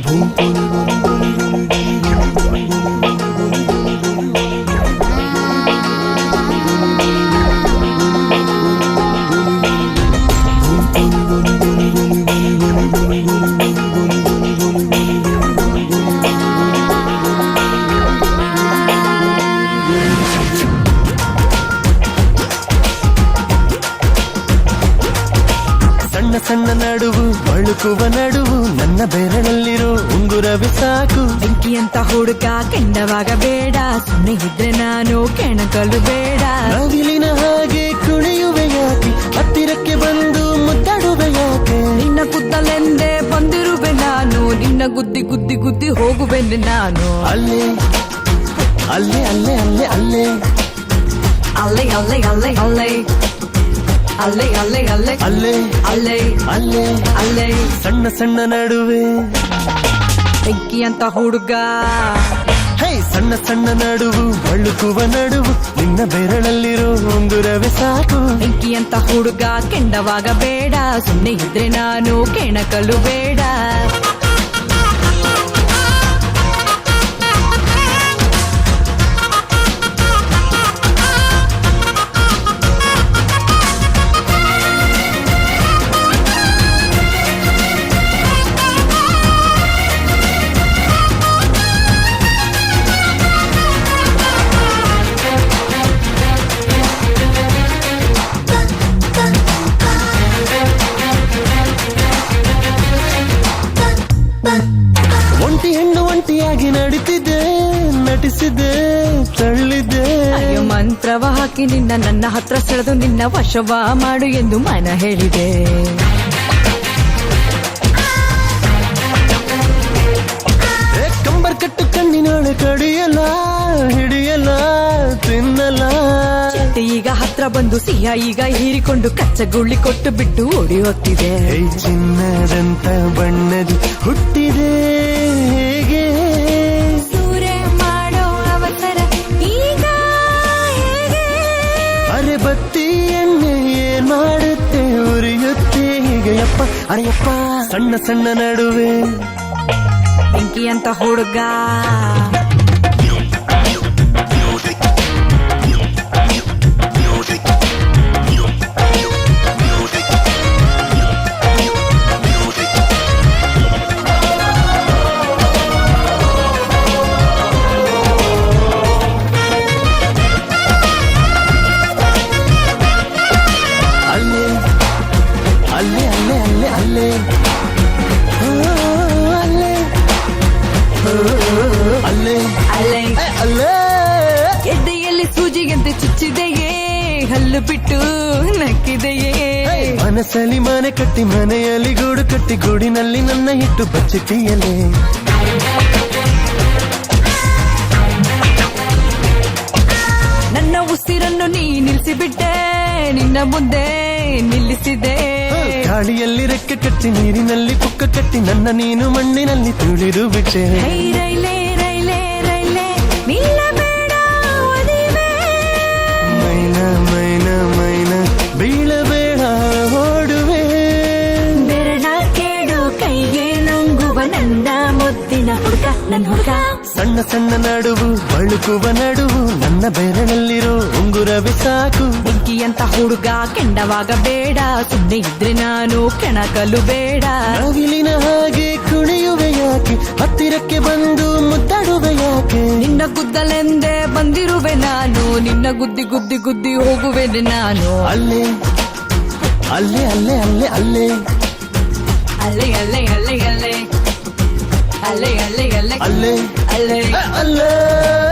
ভুল ಸಣ್ಣ ನಡುವು ಬಳುಕುವ ನಡುವು ನನ್ನ ಬೆರಳಲ್ಲಿರೋ ಉಂಗುರವೇ ಸಾಕು ಬೆಂಕಿಯಂತ ಹುಡುಕ ಕೆಂಡವಾಗ ಬೇಡ ಸುಮ್ಮನೆ ಇದ್ರೆ ನಾನು ಕೆಣಕಲು ಬೇಡ. ನವಿಲಿನ ಹಾಗೆ ಕುಣಿಯುವೆ ಯಾಕೆ? ಹತ್ತಿರಕ್ಕೆ ಬಂದು ಮುದ್ದಾಡುವೆ ಯಾಕೆ? ನಿನ್ನ ಕುದ್ದಲೆಂದೇ ಬಂದಿರುವೆ ನಾನು ನಿನ್ನ ಗುದ್ದಿ ಗುದ್ದಿ ಗುದ್ದಿ ಹೋಗುವೆನೆ ನಾನು. ಅಲ್ಲಿ ಅಲ್ಲೇ ಅಲ್ಲೇ ಅಲ್ಲೇ ಅಲ್ಲೇ. ಅಲ್ಲೇ ಅಲ್ಲೇ ಅಲ್ಲೇ ಅಲ್ಲೇ. ಅಲ್ಲೇ ಅಲ್ಲೇ ಅಲ್ಲೇ. ಅಲ್ಲೇ ಅಲ್ಲೇ ಅಲ್ಲೇ. ಅಲ್ಲೇ. ಸಣ್ಣ ಸಣ್ಣ ನಡುವೆ. ಬೆಂಕಿ ಅಂತ ಹುಡುಗ. ಹೇ ಸಣ್ಣ ಸಣ್ಣ ನಡುವು ಬಳುಕುವ ನಡುವು ನಿನ್ನ ಬೆರಳಲ್ಲಿರೋ ಉಂಗುರವೇ ಸಾಕು. ಬೆಂಕಿ ಅಂತ ಹುಡುಗ ಕೆಂಡವಾಗ ಬೇಡ. ಸುಮ್ಮನೆ ಇದ್ರೆ ನಾನು ಕೆಣಕಲು ಬೇಡ. ಒಂಟಿ ಹೆಣ್ಣು ಒಂಟಿಯಾಗಿ ನಡೀತಿದ್ದೆ ನಟಿಸಿದೆ, ತಳ್ಳಿದೆ. ಮಂತ್ರವ ಹಾಕಿ ನಿನ್ನ ನನ್ನ ಹತ್ರ ಸೆಳೆದು ನಿನ್ನ ವಶವ ಮಾಡು ಎಂದು ಮನ ಹೇಳಿದೆ. ಹತ್ರ ಬಂದು ಸಿಹ ಈಗ ಹೀರಿಕೊಂಡು ಕಚ್ಚ ಗುಳ್ಳಿ ಕೊಟ್ಟು ಬಿಟ್ಟು ಓಡಿ ಹೋಗ್ತಿದೆ. ಚಿನ್ನದಂತ ಬಣ್ಣದು ಹುಟ್ಟಿದೆ ಹೇಗೆ? ಸೂರೆ ಮಾಡೋ ಅವಸರ ಈಗ ಹೇಗೆ? ಅರೆ ಬತ್ತಿ ಎಣ್ಣೆ ಏನ್ ಮಾಡುತ್ತೆ ಉರಿಯುತ್ತೆ ಹೀಗೆಯಪ್ಪ ಅರೆಯಪ್ಪ ಸಣ್ಣ ಸಣ್ಣ ನಡುವೆ. ಬೆಂಕಿ ಅಂತ ಹುಡುಗ. ಚುಚ್ಚಿದೆಯೇ ಹಲ್ಲು ಬಿಟ್ಟು ನಕ್ಕಿದೆಯೇ? ಮನಸ್ಸಲ್ಲಿ ಮನೆ ಕಟ್ಟಿ ಮನೆಯಲ್ಲಿ ಗೂಡು ಕಟ್ಟಿ ಗೂಡಿನಲ್ಲಿ ನನ್ನ ಹಿಟ್ಟು ಬಚ್ಚಿಟ್ಟಿಯಲೇ ನನ್ನ ಉಸಿರನ್ನು ನೀ ನಿಲ್ಲಿಸಿಬಿಟ್ಟೆ ನಿನ್ನ ಮುಂದೆ ನಿಲ್ಲಿಸಿದೆ. ಗಾಳಿಯಲ್ಲಿ ರೆಕ್ಕೆ ಕಟ್ಟಿ ನೀರಿನಲ್ಲಿ ಕುಕ್ಕ ಕಟ್ಟಿ ನನ್ನ ನೀನು ಮಣ್ಣಿನಲ್ಲಿ ತುಳಿದು ಬಿಟ್ಟೆ. ರೈಲೇ ನನ್ನ ಸಣ್ಣ ಸಣ್ಣ ನಡುವು ಬಳುಕುವ ನಡುವು ನನ್ನ ಬೆರಳಲ್ಲಿರೋ ಉಂಗುರವೇ ಸಾಕು. ಅಂತ ಹುಡುಗ ಕೆಂಡವಾಗ ಬೇಡ. ಸುಮ್ಮನೆ ಇದ್ರೆ ನಾನು ಕೆಣಕಲು ಬೇಡ. ನವಿಲಿನ ಹಾಗೆ ಕುಣಿಯುವೆ ಯಾಕೆ? ಹತ್ತಿರಕ್ಕೆ ಬಂದು ಮುದ್ದಾಡುವೆ ಯಾಕೆ? ನಿನ್ನ ಗುದ್ದಲೆಂದೇ ಬಂದಿರುವೆ ನಾನು. ನಿನ್ನ ಗುದ್ದಿ ಗುದ್ದಿ ಗುದ್ದಿ ಹೋಗುವೆನೆ ನಾನು. ಅಲ್ಲೇ ಅಲ್ಲೇ ಅಲ್ಲೇ ಅಲ್ಲೇ ಅಲ್ಲೇ. ಅಲ್ಲೇ ಅಲ್ಲೇ ಅಲ್ಲೇ. الله الله الله